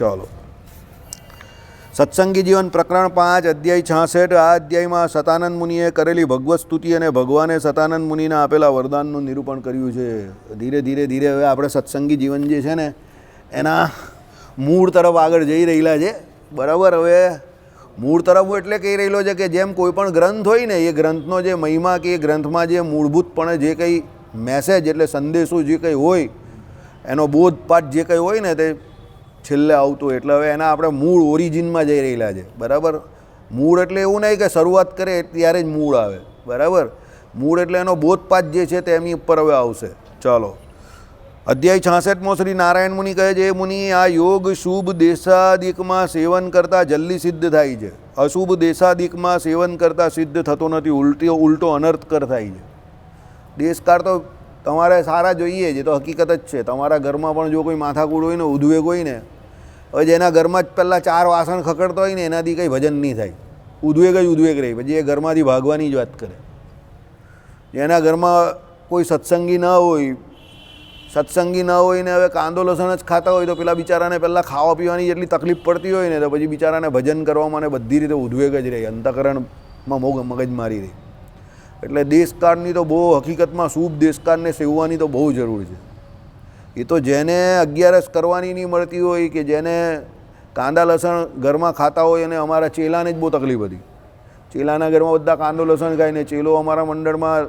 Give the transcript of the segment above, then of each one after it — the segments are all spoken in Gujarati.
ચાલો. સત્સંગી જીવન પ્રકરણ પાંચ, અધ્યાય છાસઠ, આ અધ્યાયમાં સતાનંદ મુનિએ કરેલી ભગવત સ્તુતિ અને ભગવાને સતાનંદ મુનિને આપેલા વરદાનનું નિરૂપણ કર્યું છે. ધીરે ધીરે ધીરે હવે આપણે સત્સંગી જીવન જે છે ને, એના મૂળ તરફ આગળ જઈ રહેલા છે. બરાબર, હવે મૂળ તરફ એટલે કહી રહેલો છે કે જેમ કોઈ પણ ગ્રંથ હોય ને, એ ગ્રંથનો જે મહિમા કે એ ગ્રંથમાં જે મૂળભૂતપણે જે કંઈ મેસેજ એટલે સંદેશો જે કંઈ હોય, એનો બોધપાઠ જે કંઈ હોય ને, તે છેલ્લે આવતું એટલે હવે એના આપણે મૂળ ઓરિજિનમાં જઈ રહેલા છે. બરાબર? મૂળ એટલે એવું નહીં કે શરૂઆત કરે ત્યારે જ મૂળ આવે. બરાબર? મૂળ એટલે એનો બોધપાત જે છે તે એમની ઉપર હવે આવશે. ચાલો. અધ્યાય છાસઠમો શ્રી નારાયણ મુનિ કહે છે મુનિ, આ યોગ શુભ દેશાદિકમાં સેવન કરતાં જલ્દી સિદ્ધ થાય છે. અશુભ દેશાદિકમાં સેવન કરતાં સિદ્ધ થતો નથી. ઉલટી ઉલટો અનર્થકર થાય છે. દેશકાર તો તમારે સારા જોઈએ છે તો હકીકત જ છે. તમારા ઘરમાં પણ જો કોઈ માથાકૂડ હોય ને ઉદ્વેગ હોય ને હવે જેના ઘરમાં જ પહેલાં ચાર વાસણ ખકડતા હોય ને, એનાથી કંઈ ભજન નહીં થાય. ઉદ્વેગ જ ઉદ્વેગ રહે. પછી એ ઘરમાંથી ભાગવાની જ વાત કરે. જેના ઘરમાં કોઈ સત્સંગી ન હોય, સત્સંગી ન હોય ને હવે કાંદો લસણ જ ખાતા હોય, તો પેલા બિચારાને પહેલાં ખાવા પીવાની જેટલી તકલીફ પડતી હોય ને, તો પછી બિચારાને ભજન કરવામાં ને બધી રીતે ઉદ્વેગ જ રહે. અંતકરણમાં મોગ મગજ મારી રહી. એટલે દેશકાળની તો બહુ હકીકતમાં શુભ દેશકાળને સેવવાની તો બહુ જરૂર છે. એ તો જેને અગિયારસ કરવાની નહીં મળતી હોય કે જેને કાંદા લસણ ઘરમાં ખાતા હોય અને અમારા ચેલાને જ બહુ તકલીફ હતી. ચેલાના ઘરમાં બધા કાંદો લસણ ખાય ને ચેલો અમારા મંડળમાં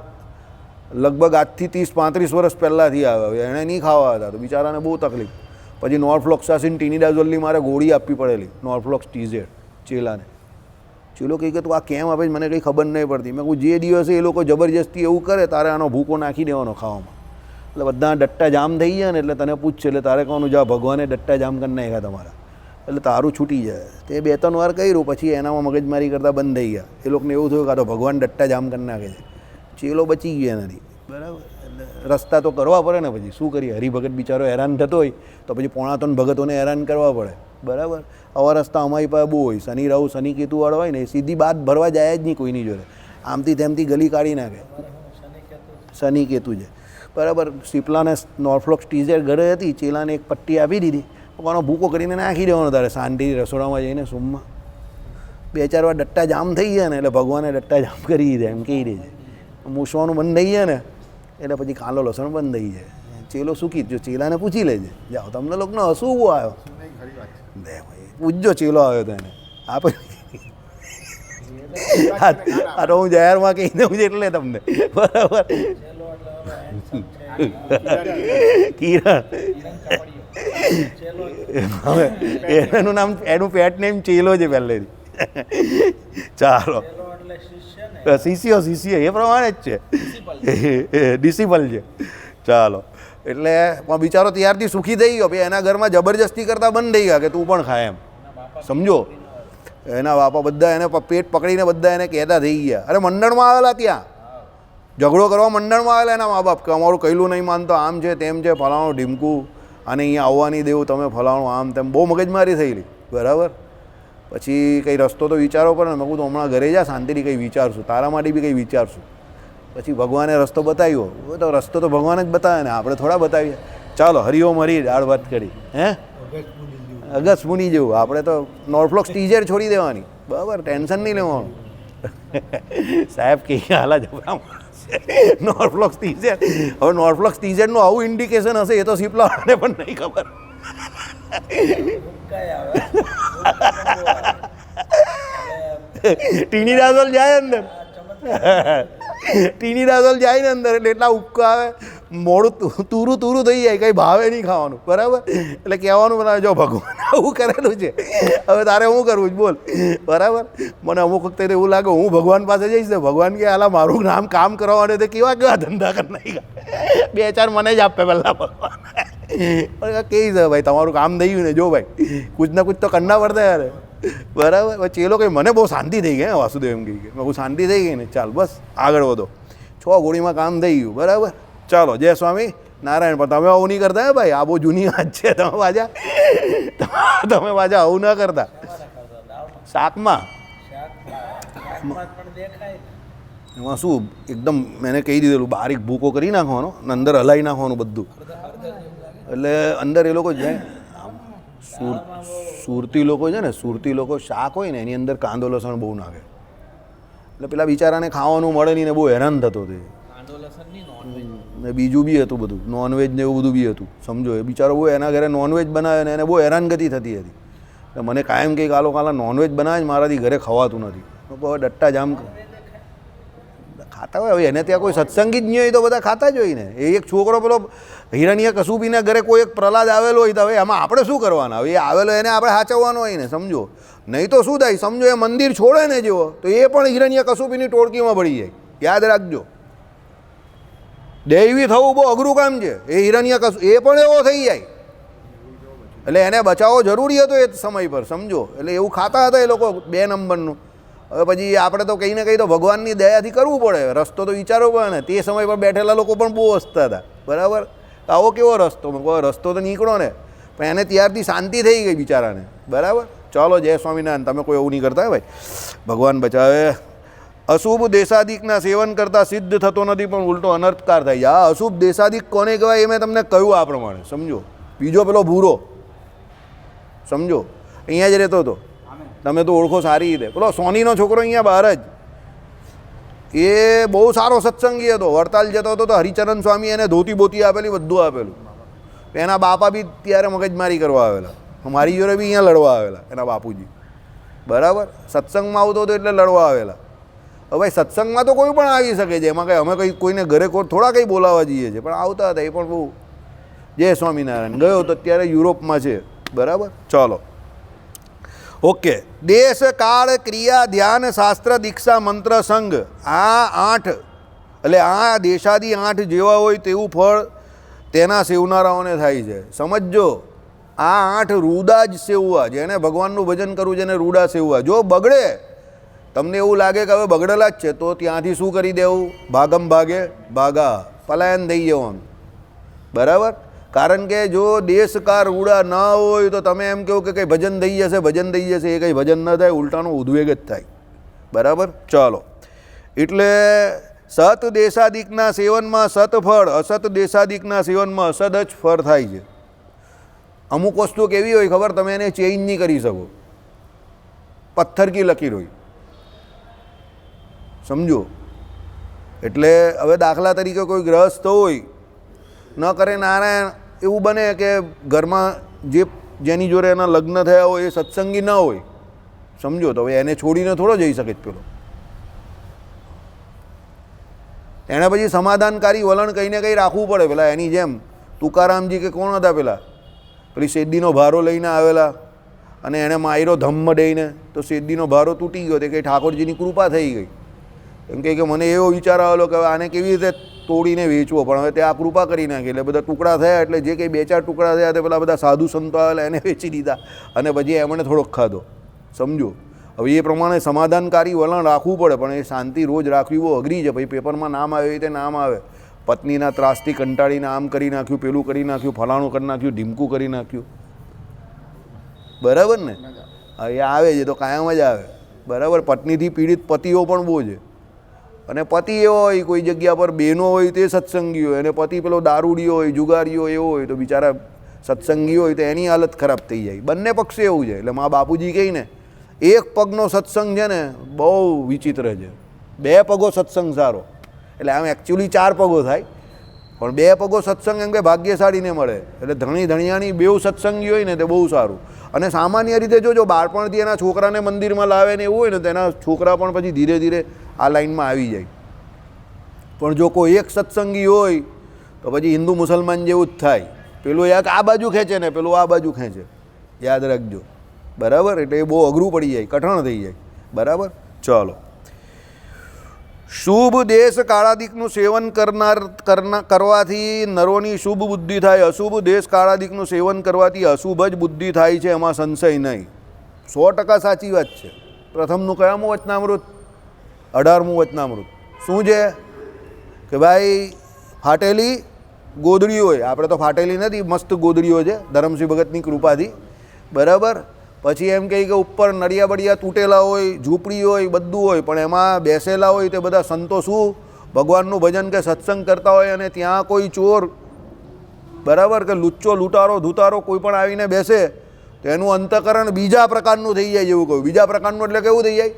લગભગ આજથી ત્રીસ પાંત્રીસ વર્ષ પહેલાંથી આવ્યા એણે નહીં ખાવા હતા, તો બિચારાને બહુ તકલીફ. પછી નોર્ફ્લોક્સાસિન, ટીનીડાઝોલની મારે ગોળી આપવી પડેલી, નોર્ફ્લોક્સ ટીઝેડ ચેલાને. ચેલો કહે કે, તું આ કેમ આપે મને કંઈ ખબર નહીં પડતી. મેં કહું, જે દિવસે એ લોકો જબરજસ્તી એવું કરે, તારે આનો ભૂકો નાખી દેવાનો ખાવામાં. એટલે બધા ડટ્ટા જામ થઈ જાય ને એટલે તને પૂછશે એટલે તારે કહેવાનું જા ભગવાને ડટ્ટા જામ કરી નાખ્યા તમારા. એટલે તારું છૂટી જાય. તે બે ત્રણ વાર કર્યું, પછી એનામાં મગજમારી કરતાં બંધ થઈ ગયા. એ લોકોને એવું થયું કાં તો ભગવાન ડટ્ટા જામ કરી નાખે છે. ચેલો બચી ગયા એનાથી. બરાબર? રસ્તા તો કરવા પડે ને પછી. શું કરીએ? હરિભગત બિચારો હેરાન થતો હોય, તો પછી પોણા ત્રણ ભગતોને હેરાન કરવા પડે. બરાબર? આવા રસ્તા અમારી પાસે બહુ હોય. શનિ રાહુ, શનિ કેતુવાળો હોય ને, એ સીધી બાદ ભરવા જાય જ નહીં કોઈની જોડે. આમથી તેમથી ગલી કાઢી નાખે. શનિ કેતુ છે. બરાબર શીપલાને નોર્ફ્લોક્સ ટીઝર ઘરે હતી ચેલાને એક પટ્ટી આપી દીધી. કોનો ભૂકો કરીને નાખી દેવાનો તારે શાંતિથી રસોડામાં જઈને સૂમમાં. બે ચાર વાર ડટ્ટા જામ થઈ ગયા ને એટલે ભગવાને ડટ્ટા જામ કરી દીધા એમ કહી દે છે. મૂસવાનું બંધ થઈ જાય ને એટલે પછી કાલો લસણ બંધ થઈ જાય. ચેલો સૂકી જો ચેલાને પૂછી લેજે. જાઓ તમને લોકોને હસવું આવ્યો. દે ભાઈ પૂછજો ચેલો આવ્યો તો એને. આ પછી હું જાહેરમાં કહી દઉં છું એટલે તમને. બરાબર. કિરણ હવે એનું નામ, એનું પેટ નેમ ચેલો છે પહેલેથી. ચાલો. શિષ્યો, શિષ્ય, એ પ્રમાણે જ છે. ડિસિપલ છે. ચાલો. એટલે પણ બિચારો ત્યારથી સુખી થઈ ગયો. એના ઘરમાં જબરજસ્તી કરતાં બંધ થઈ ગયા કે તું પણ ખાય એમ. સમજો? એના બાપા બધા એને પેટ પકડીને બધા એને કહેતા થઈ ગયા. અરે મંડળમાં આવેલા ત્યાં. ઝઘડો કરવા મંડળમાં આવેલા એના મા બાપ કે અમારું કહેલું નહીં માનતો, આમ છે, તેમ છે, ફલાણું ઢીમકું અને અહીંયા આવવાની દેવું તમે ફલાણું, આમ, તેમ, બહુ મગજમારી થયેલી. બરાબર? પછી કંઈ રસ્તો તો વિચારો પડે ને, મેં કીધું હમણાં ઘરે જા, શાંતિથી કંઈ વિચારશું, તારા માટે બી કંઈ વિચારશું. પછી ભગવાને રસ્તો બતાવ્યો. હવે તો રસ્તો તો ભગવાન જ બતાવે ને, આપણે થોડા બતાવીએ. ચાલો હરિઓમ હરી, દાળ વાત કરી હે? અગસ્ત મુની જેવું, આપણે તો નોર્ફ્લોક્સ ટીઝર છોડી દેવાની. બરાબર? ટેન્શન નહીં લેવાનું. સાહેબ, કે હાલા જબરા માણસ છે. નોર્ફ્લોક્સ ટીઝર હવે નોર્ફ્લોક્સ ટીઝેડનું આવું ઇન્ડિકેશન હશે એ તો સીપલાવાળાને પણ નહીં ખબર. ટીની દાદલ જાય અંદર. ટીની દાદલ જાય ને અંદર એટલે એટલા ઉપકા આવે. મોડું તુરું તુરું થઈ જાય, કંઈ ભાવે નહીં ખાવાનું. બરાબર? એટલે કહેવાનું બધા જો ભગવાન આવું કરેલું છે. હવે તારે શું કરવું બોલ. બરાબર? મને અમુક વખતે એવું લાગે હું ભગવાન પાસે જઈશ ને ભગવાન કે આલા મારું નામ કામ કરવા માટે તો કેવા કેવા ધંધા કરી નાખ્યા? બે ચાર મને જ આપે પહેલાં ભગવાન. પણ કહી છે ભાઈ? તમારું કામ થઈ ગયું ને જો ભાઈ. કુછ ના કુછ તો કરના પડતા યાર. બરાબર? પછી ચેલો કંઈ મને બહુ શાંતિ થઈ ગઈ હે, વાસુદેવ એમ કહી ગયા બહુ શાંતિ થઈ ગઈ ને ચાલ બસ આગળ વધો. છ ગોળીમાં કામ થઈ ગયું બરાબર? ચાલો જય સ્વામી. નારાયણ, પણ તમે આવું નહીં કરતા હે ભાઈ? આ બહુ જૂની વાત છે. તમે પાછા તમે પાછા આવું ના કરતા. શાકમાં? એમાં શું, એકદમ મેં કહી દીધેલું, બારીક ભૂકો કરી નાખવાનો અને અંદર હલાવી નાખવાનું બધું. એટલે અંદર એ લોકો જાય સુર સુરતી લોકો છે ને, સુરતી લોકો શાક હોય ને, એની અંદર કાંદો, લસણ બહુ નાખે. એટલે પેલા બિચારાને ખાવાનું મળે નહીં ને બહુ હેરાન થતો હતી કાંદો, લસણ નહીં ને બીજું બી હતું બધું. નોનવેજ ને એવું બધું બી હતું. સમજો, એ બિચારો બહુ એના ઘરે નોનવેજ બનાવે ને એને બહુ હેરાનગતિ થતી હતી. એટલે મને કાયમ કંઈક આલો કાલા નોનવેજ બનાવે જ મારાથી ઘરે ખવાતું નથી. કહો, ડટ્ટા જામ ખાતા હોય? હવે એને ત્યાં કોઈ સત્સંગી જ નહીં હોય તો બધા ખાતા જ હોય ને. એ એક છોકરો પેલો હિરણ્ય કસુબીના ઘરે કોઈ એક પ્રહલાદ આવેલો હોય તો હવે એમાં આપણે શું કરવાના? હવે આવેલો એને આપણે સાચવવાનો હોય ને, સમજો. નહીં તો શું થાય? સમજો, એ મંદિર છોડે ને જેવો. તો એ પણ હિરણ્ય કસુબીની ટોળકીમાં ભળી જાય. યાદ રાખજો. દૈવી થવું બહુ અઘરું કામ છે. એ હિરણ્ય કશું એ પણ એવો થઈ જાય. એટલે એને બચાવવો જરૂરી હતો એ સમય પર, સમજો. એટલે એવું ખાતા હતા એ લોકો બે નંબરનું. હવે પછી આપણે તો કંઈ ને કંઈ તો ભગવાનની દયાથી કરવું પડે. રસ્તો તો વિચારવો પડે ને. તે સમય પર બેઠેલા લોકો પણ બહુ હસતા હતા. બરાબર? આવો કેવો રસ્તો? રસ્તો તો નીકળો ને. પણ એને ત્યારથી શાંતિ થઈ ગઈ બિચારાને. બરાબર? ચાલો, જય સ્વામિનારાયણ. તમે કોઈ એવું નહીં કરતા ભાઈ. ભગવાન બચાવે. અશુભ દેશાદિકના સેવન કરતાં સિદ્ધ થતો નથી, પણ ઉલટો અનર્થકાર થાય છે. આ અશુભ દેશાદિક કોને કહેવાય એ મેં તમને કહ્યું આ પ્રમાણે. સમજો. બીજો પેલો ભૂરો. સમજો. અહીંયા જ રહેતો હતો. તમે તો ઓળખો સારી રીતે. પેલો સોનીનો છોકરો અહીંયા બહાર જ. એ બહુ સારો સત્સંગી હતો. વડતાલ જતો હતો તો હરિચરણ સ્વામી એને ધોતી બોતી આપેલી, બધું આપેલું. એના બાપા બી ત્યારે મગજમારી કરવા આવેલા. મારી જોડે બી અહીંયા લડવા આવેલા, એના બાપુજી. બરાબર? સત્સંગમાં આવતો હતો એટલે લડવા આવેલા. હવે સત્સંગમાં તો કોઈ પણ આવી શકે છે. એમાં કંઈ અમે કંઈ કોઈને ઘરે કોઈ થોડા કંઈ બોલાવવા જઈએ છીએ, પણ આવતા હતા, એ પણ બહુ જય સ્વામિનારાયણ. ગયો તો અત્યારે યુરોપમાં છે. બરાબર? ચાલો. ઓકે. દેશ, કાળ, ક્રિયા, ધ્યાન, શાસ્ત્ર, દીક્ષા, મંત્ર, સંઘ. આ આઠ એટલે આ દેશાદી આઠ જેવા હોય તેવું ફળ તેના સેવનારાઓને થાય છે. સમજજો. આ આઠ રૂડા જ સેવવા. જેને ભગવાનનું ભજન કરવું જેને રૂડા સેવવા. જો બગડે તમને એવું લાગે કે હવે બગડેલા જ છે, તો ત્યાંથી શું કરી દેવું? ભાગમ ભાગે, ભાગા, પલાયન થઈ જવાનું બરાબર? કારણ કે જો દેશકાર ઉડા ન હોય, તો તમે એમ કહો કે કંઈ ભજન થઈ જશે, ભજન થઈ જશે, એ કંઈ ભજન ન થાય, ઉલટાનો ઉદ્વેગ જ થાય. બરાબર? ચાલો. એટલે સત દેશાદિકના સેવનમાં સત ફળ, અસત દેશાદિકના સેવનમાં અસદ જ ફળ થાય છે. અમુક વસ્તુ કેવી હોય ખબર? તમે એને ચેન્જ નહીં કરી શકો. પથ્થર કી લકીર હોય. સમજો. એટલે હવે દાખલા તરીકે કોઈ ગ્રહસ્થ હોય, ન કરે નારાયણ, એવું બને કે ઘરમાં જે જેની જોડે એના લગ્ન થયા હોય એ સત્સંગી ન હોય. સમજો, તો હવે એને છોડીને થોડો જઈ શકે જ પેલો. એણે પછી સમાધાનકારી વલણ કહીને કંઈ રાખવું પડે પેલા એની જેમ. તુકારામજી કે કોણ હતા પેલા? પેલી શેરડીનો ભારો લઈને આવેલા અને એણે માયરો ધમ્મ દઈને તો શેરડીનો ભારો તૂટી ગયો, તે કંઈ ઠાકોરજીની કૃપા થઈ ગઈ. એમ કે મને એવો વિચાર આવેલો કે આને કેવી રીતે તોડીને વેચવો? પણ હવે તે આ કૃપા કરી નાખી એટલે બધા ટુકડા થયા એટલે જે કંઈ બે ચાર ટુકડા થયા તે પેલા બધા સાધુ સંતો આવેલા એને વેચી દીધા અને પછી એમણે થોડોક ખાધો. સમજો? હવે એ પ્રમાણે સમાધાનકારી વલણ રાખવું પડે પણ એ શાંતિ રોજ રાખવી બહુ અઘરી છે. ભાઈ પેપરમાં નામ આવે એ રીતે નામ આવે. પત્નીના ત્રાસથી કંટાળીને આમ કરી નાખ્યું પેલું કરી નાખ્યું ફલાણું કરી નાખ્યું ઢીમકું કરી નાખ્યું. બરાબર ને? એ આવે છે તો કાયમ જ આવે. બરાબર? પત્નીથી પીડિત પતિઓ પણ બહુ છે. અને પતિ એવો હોય, કોઈ જગ્યા પર બહેનો હોય તે સત્સંગી હોય, અને પતિ પેલો દારૂડિયો હોય, જુગારીઓ એવો હોય, તો બિચારા સત્સંગી હોય તો એની હાલત ખરાબ થઈ જાય. બંને પક્ષે એવું છે. એટલે મા બાપુજી કહીને એક પગનો સત્સંગ છે ને, બહુ વિચિત્ર છે. બે પગો સત્સંગ સારો. એટલે આમ એકચ્યુઅલી ચાર પગો થાય. પણ બે પગો સત્સંગ એમ કે ભાગ્યશાળીને મળે. એટલે ધણી ધણિયાની બેઉ સત્સંગી હોય ને, તે બહુ સારું. અને સામાન્ય રીતે જોજો બાળપણથી એના છોકરાને મંદિરમાં લાવે ને એવું હોય ને તેના છોકરા પણ પછી ધીરે ધીરે આ લાઈનમાં આવી જાય. પણ જો કોઈ એક સત્સંગી હોય, તો પછી હિન્દુ મુસલમાન જેવું જ થાય. પેલું એક આ બાજુ ખેંચે ને પેલું આ બાજુ ખેંચે. યાદ રાખજો. બરાબર? એટલે એ બહુ અઘરું પડી જાય, કઠણ થઈ જાય. બરાબર? ચાલો. શુભ દેશ કાળાદિકનું સેવન કરનાર, કરના, કરવાથી નરોની શુભ બુદ્ધિ થાય. અશુભ દેશ કાળાદિકનું સેવન કરવાથી અશુભ જ બુદ્ધિ થાય છે, એમાં સંશય નહીં. સો ટકા સાચી વાત છે. પ્રથમનું કયામું વચનામૃત? અઢારમું વચનામૃત. શું છે? કે ભાઈ, ફાટેલી ગોદડીઓ હોય. આપણે તો ફાટેલી નથી, મસ્ત ગોદડીઓ છે. ધરમસિંહ ભગતની કૃપાથી. બરાબર? પછી એમ કહે કે ઉપર નડિયા બડિયા તૂટેલા હોય, ઝૂંપડી હોય, બધું હોય. પણ એમાં બેસેલા હોય તે બધા સંતો શું? ભગવાનનું ભજન કે સત્સંગ કરતા હોય અને ત્યાં કોઈ ચોર, બરાબર? કે લુચ્ચો, લૂંટારો, ધૂતારો કોઈ પણ આવીને બેસે, તો એનું અંતકરણ બીજા પ્રકારનું થઈ જાય જેવું કહ્યું બીજા પ્રકારનું એટલે કેવું થઈ જાય?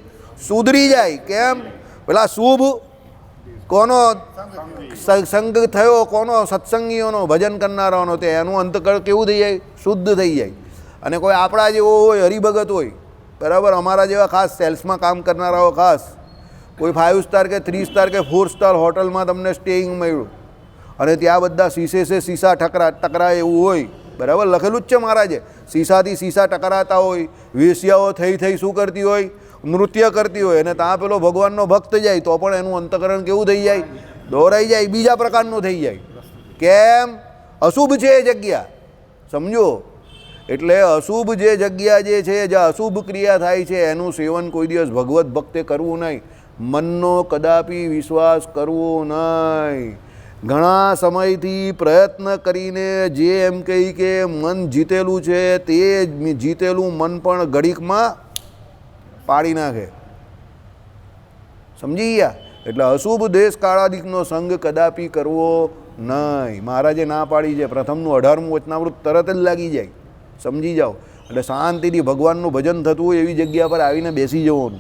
સુધરી જાય, કેમ? પેલા શુભ, કોનો સંગ થયો, કોનો સત્સંગીઓનો ભજન કરનારાનો તે, એનું અંતકળ કેવું થઈ જાય? શુદ્ધ થઈ જાય. અને કોઈ આપણા જેવો હોય, હરિભગત હોય, બરાબર? અમારા જેવા ખાસ સેલ્સમાં કામ કરનારાઓ ખાસ. કોઈ ફાઇવ સ્ટાર કે થ્રી સ્ટાર કે ફોર સ્ટાર હોટલમાં તમને સ્ટેઇંગ મળ્યું. અને ત્યાં બધા શીશે છે શીશા ટકરા ટકરાય એવું હોય, બરાબર? લખેલું જ છે મહારાજે. શીશાથી શીશા ટકરાતા હોય, વેશ્યાઓ થઈ થઈ શું કરતી હોય? નૃત્ય કરતી હોય અને ત્યાં પેલો ભગવાનનો ભક્ત જાય, તો પણ એનું અંતકરણ કેવું થઈ જાય? દોરાઈ જાય, બીજા પ્રકારનું થઈ જાય. કેમ? અશુભ છે એ જગ્યા. સમજો? એટલે અશુભ જે જગ્યા જે છે, જે અશુભ ક્રિયા થાય છે, એનું સેવન કોઈ દિવસ ભગવત ભક્તે કરવું નહીં. મનનો કદાપી વિશ્વાસ કરવો નહીં. ઘણા સમયથી પ્રયત્ન કરીને જે એમ કહી કે મન જીતેલું છે, તે જીતેલું મન પણ ઘડીકમાં પાડી નાખે. સમજી ગયા? એટલે અશુભ દેશ કાળાદિકનો સંગ કદાપી કરવો નહીં. મહારાજે ના પાડી છે. પ્રથમનું અઢારમું વચનાવૃત તરત જ લાગી જાય. સમજી જાઓ. એટલે શાંતિથી ભગવાનનું ભજન થતું હોય એવી જગ્યા પર આવીને બેસી જવાનું.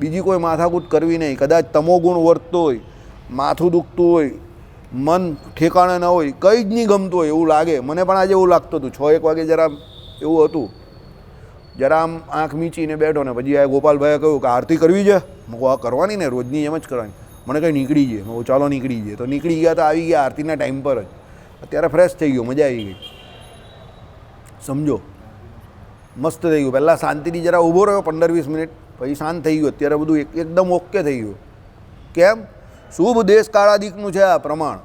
બીજી કોઈ માથાકૂટ કરવી નહીં. કદાચ તમોગુણ વર્તતો હોય, માથું દુખતું હોય, મન ઠેકાણે ન હોય, કંઈ જ નહીં ગમતું હોય એવું લાગે. મને પણ આજે એવું લાગતું હતું. છ એક વાગે જરા એવું હતું. જરા આમ આંખ મીચીને બેઠો ને પછી આ ગોપાલભાઈએ કહ્યું કે આરતી કરવી છે? મેં કહું આ કરવાની ને, રોજની એમ જ કરવાની. મને કંઈ નીકળી જઈએ. મેં ચાલો, નીકળી જઈએ. તો નીકળી ગયા તો આવી ગયા આરતીના ટાઈમ પર જ. અત્યારે ફ્રેશ થઈ ગયો, મજા આવી ગઈ. સમજો? મસ્ત થઈ ગયું. પહેલાં શાંતિથી જરા ઊભો રહ્યો પંદર વીસ મિનિટ. પછી શાંત થઈ ગયું. અત્યારે બધું એક, એકદમ ઓકે થઈ ગયું. કેમ? શુભ દેશ કાળાદિકનું છે આ પ્રમાણ.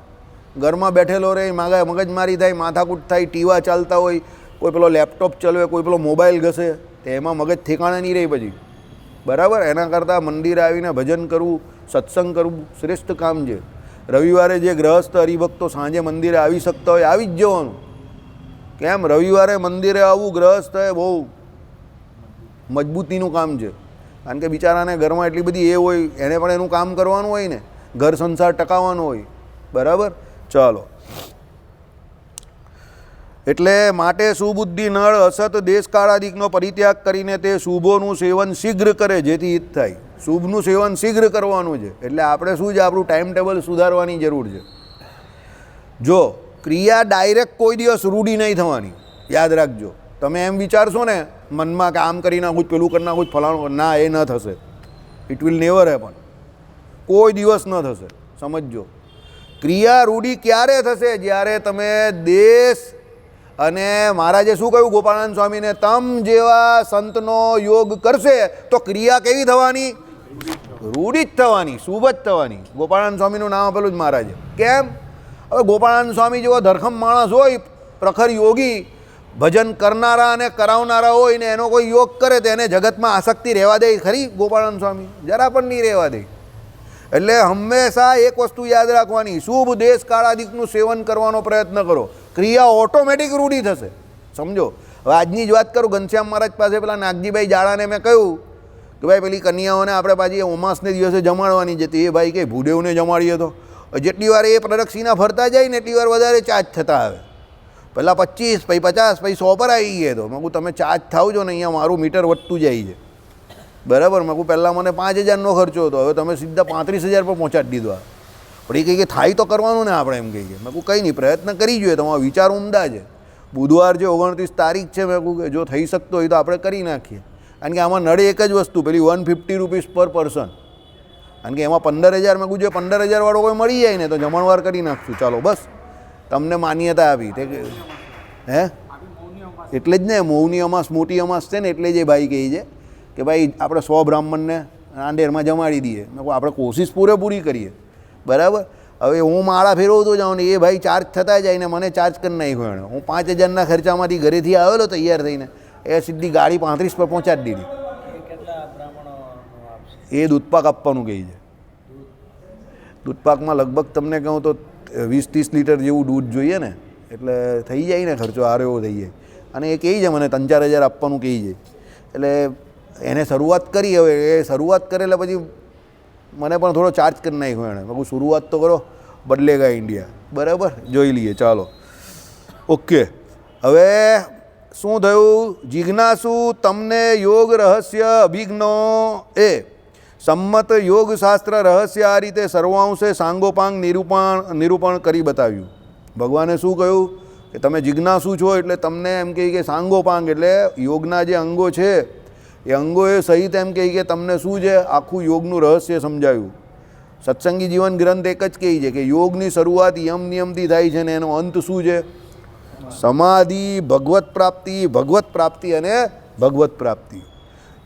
ઘરમાં બેઠેલો રહે માગા મગજમારી થાય, માથાકૂટ થાય, ટીવા ચાલતા હોય કોઈ પેલો લેપટોપ ચલાવે, કોઈ પેલો મોબાઈલ ઘસે તેમાં મગજ ઠેકાણે નહીં રહે પછી બરાબર? એના કરતાં મંદિરે આવીને ભજન કરવું, સત્સંગ કરવું શ્રેષ્ઠ કામ છે. રવિવારે જે ગ્રહસ્થ હરિભક્તો સાંજે મંદિરે આવી શકતા હોય, આવી જ જવાનું. કેમ? રવિવારે મંદિરે આવવું ગ્રહસ્થ એ બહુ મજબૂતીનું કામ છે. કારણ કે બિચારાને ઘરમાં એટલી બધી એ હોય, એને પણ એનું કામ કરવાનું હોય ને. ઘર સંસાર ટકાવવાનો હોય. બરાબર? ચાલો. એટલે માટે સુબુદ્ધિ નળ અસત દેશકાળાદિકનો પરિત્યાગ કરીને તે શુભોનું સેવન શીઘ્ર કરે, જેથી હિત થાય. શુભનું સેવન શીઘ્ર કરવાનું છે. એટલે આપણે શું છે? આપણું ટાઈમ ટેબલ સુધારવાની જરૂર છે. જો ક્રિયા ડાયરેક્ટ કોઈ દિવસ રૂઢી નહીં થવાની, યાદ રાખજો. તમે એમ વિચારશો ને, મનમાં કે આમ કરી નાખું પેલું કરી નાખું ફલાણું, ના, એ ન થશે. ઇટ વિલ નેવર હેપન કોઈ દિવસ ન થશે. સમજજો. ક્રિયા રૂઢી ક્યારે થશે? જ્યારે તમે દેશ અને મહારાજે શું કહ્યું? ગોપાળાનંદ સ્વામીને, તમ જેવા સંતનો યોગ કરશે, તો ક્રિયા કેવી થવાની? રૂઢિત થવાની શુભ થવાની. ગોપાળાનંદ સ્વામીનું નામ આપેલું જ મહારાજે. કેમ? હવે ગોપાળાનંદ સ્વામી જેવો ધરખમ માણસ હોય, પ્રખર યોગી, ભજન કરનારા અને કરાવનારા હોય ને એનો કોઈ યોગ કરે, તો એને જગતમાં આસક્તિ રહેવા દે ખરી ગોપાળાનંદ સ્વામી? જરા પણ નહીં રહેવા દે. એટલે હંમેશા એક વસ્તુ યાદ રાખવાની, શુભ દેશ કાળાદિકનું સેવન કરવાનો પ્રયત્ન કરો. ક્રિયા ઓટોમેટિક રૂઢી થશે. સમજો? હવે આજની જ વાત કરું, ઘનશ્યામ મહારાજ પાસે પેલા નાગજીભાઈ જાડાને મેં કહ્યું કે ભાઈ પેલી કન્યાઓને આપણે પાછી ઉમાસને દિવસે જમાડવાની જતી એ ભાઈ કે ભૂદેવને જમાડીએ તો. જેટલી વાર એ પ્રદક્ષિણા ફરતા જાય ને એટલી વાર વધારે ચાર્જ થતા આવે. પહેલાં પચીસ, પછી પચાસ, પછી સો પર આવી ગયા તો. મેં તમે ચાર્જ થાવ છો ને, અહીંયા મારું મીટર વધતું જાય છે. બરાબર? મેં પહેલાં મને પાંચ હજારનો ખર્ચો હતો. હવે તમે સીધા પાંત્રીસ હજાર પર પહોંચાડી દીધો પણ એ કહી કે થાય તો કરવાનું ને આપણે એમ કહીએ મેં કહું કંઈ નહીં, પ્રયત્ન કરી જોઈએ. તમારો વિચાર ઉમદા છે. બુધવાર જે ઓગણત્રીસ તારીખ છે, મેં કહું કે જો થઈ શકતો હોય તો આપણે કરી નાખીએ. કારણ કે આમાં નડે એક જ વસ્તુ, પેલી વન ફિફ્ટી રૂપીસ પર પર્સન કારણ કે એમાં પંદર હજાર, મેં કહું જો પંદર હજારવાળો કોઈ મળી જાય ને, તો જમણવાર કરી નાખશું. ચાલો, બસ. તમને માન્યતા આપી. તે હે? એટલે જ ને મૌની અમાસ, મોટી અમાસ છે ને, એટલે જ એ ભાઈ કહે છે કે ભાઈ આપણે સો બ્રાહ્મણને આંડેરમાં જમાડી દઈએ. મેં આપણે કોશિશ પૂરેપૂરી કરીએ. બરાબર? હવે હું માળા ફેરવતો જાઉં ને એ ભાઈ ચાર્જ થતા જાય ને મને ચાર્જ કરી નાખ્યો એણે. હું પાંચ હજારના ખર્ચામાંથી ઘરેથી આવેલો તૈયાર થઈને, એ સીધી ગાડી પાંત્રીસ પર પહોંચાડી દીધી. એ દૂધપાક આપવાનું કહે છે. દૂધપાકમાં લગભગ તમને કહું તો વીસ ત્રીસ લીટર જેવું દૂધ જોઈએ ને, એટલે થઈ જાય ને ખર્ચો આરો એવો થઈ જાય. અને એ કહે છે મને, ત્રણ ચાર હજાર આપવાનું કહે છે. એટલે એને શરૂઆત કરી, હવે એ શરૂઆત કરે એટલે પછી મને પણ થોડો ચાર્જ કરી નાખ્યો એણે. બાકી શરૂઆત તો કરો બદલેગા ઇન્ડિયા બરાબર? જોઈ લઈએ, ચાલો. ઓકે હવે શું થયું? જિજ્ઞાસુ, તમને યોગ રહસ્ય અભિજ્ઞો એ. સંમત યોગ શાસ્ત્ર રહસ્ય આ રીતે સર્વાંશે સાંગોપાંગ નિરૂપણ નિરૂપણ કરી બતાવ્યું. ભગવાને શું કહ્યું? કે તમે જિજ્ઞાસુ છો એટલે તમને એમ કહે કે સાંગોપાંગ એટલે યોગના જે અંગો છે એ અંગોએ સહિત એમ કહે કે તમને શું છે? આખું યોગનું રહસ્ય સમજાયું. સત્સંગી જીવન ગ્રંથ એક જ કહે છે કે યોગની શરૂઆત યમ નિયમથી થાય છે ને એનો અંત શું છે? સમાધિ, ભગવત પ્રાપ્તિ ભગવત પ્રાપ્તિ અને ભગવત પ્રાપ્તિ.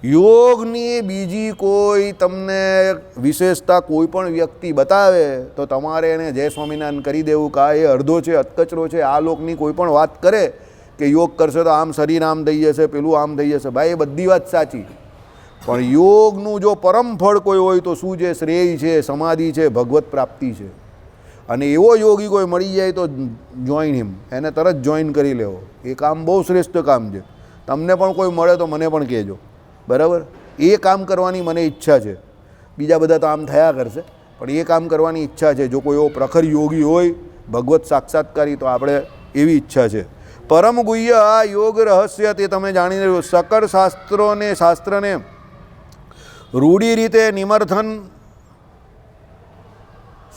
યોગની બીજી કોઈ તમને વિશેષતા કોઈ પણ વ્યક્તિ બતાવે તો તમારે એને જય સ્વામિનારાયણ કરી દેવું કે એ અડધો છે અતકચરો છે, આ લોકની કોઈ પણ વાત કરે કે યોગ કરશે તો આમ શરીર આમ થઈ જશે, પેલું આમ થઈ જશે. ભાઈ, એ બધી વાત સાચી. પણ યોગનું જો પરમ ફળ કોઈ હોય તો શું છે? શ્રેય છે, સમાધિ છે, ભગવત પ્રાપ્તિ છે. અને એવો યોગી કોઈ મળી જાય તો જોઈન હિમ એને તરત જોઈન કરી લેવો. એ કામ બહુ શ્રેષ્ઠ કામ છે. તમને પણ કોઈ મળે તો મને પણ કહેજો. બરાબર? એ કામ કરવાની મને ઈચ્છા છે. બીજા બધા તો આમ થયા કરશે. પણ એ કામ કરવાની ઈચ્છા છે. જો કોઈ એવો પ્રખર યોગી હોય, ભગવત સાક્ષાત્કારી, તો આપણે એવી ઈચ્છા છે. પરમ ગુહ્ય આ યોગ રહસ્ય તે તમે જાણી રહ્યું સકળ શાસ્ત્રોને, શાસ્ત્રને રૂઢી રીતે નિમર્થન,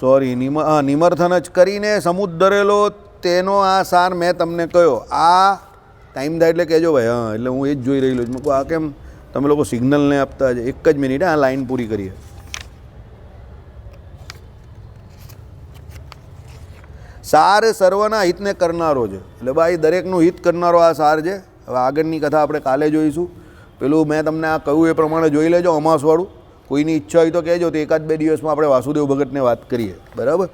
સોરી, નિમ નિમર્થન જ કરીને સમુદ્રેલો તેનો આ સાર મેં તમને કહ્યો આ ટાઈમ થાય એટલે કહેજો ભાઈ, હા, એટલે હું એ જ જોઈ રહેલો છું. આ કેમ? તમે લોકો સિગ્નલ ને આપતા જ, એક જ મિનિટ આ લાઈન પૂરી કરીએ. સાર સર્વના હિતને કરનારો છે. એટલે ભાઈ, દરેકનું હિત કરનારો આ સાર છે. હવે આગળની કથા આપણે કાલે જોઈશું. પેલું મેં તમને આ કહ્યું એ પ્રમાણે જોઈ લેજો અમાસવાળું. કોઈની ઈચ્છા હોય તો કહેજો. તો એકાદ બે દિવસમાં આપણે વાસુદેવ ભગતને વાત કરીએ. બરાબર?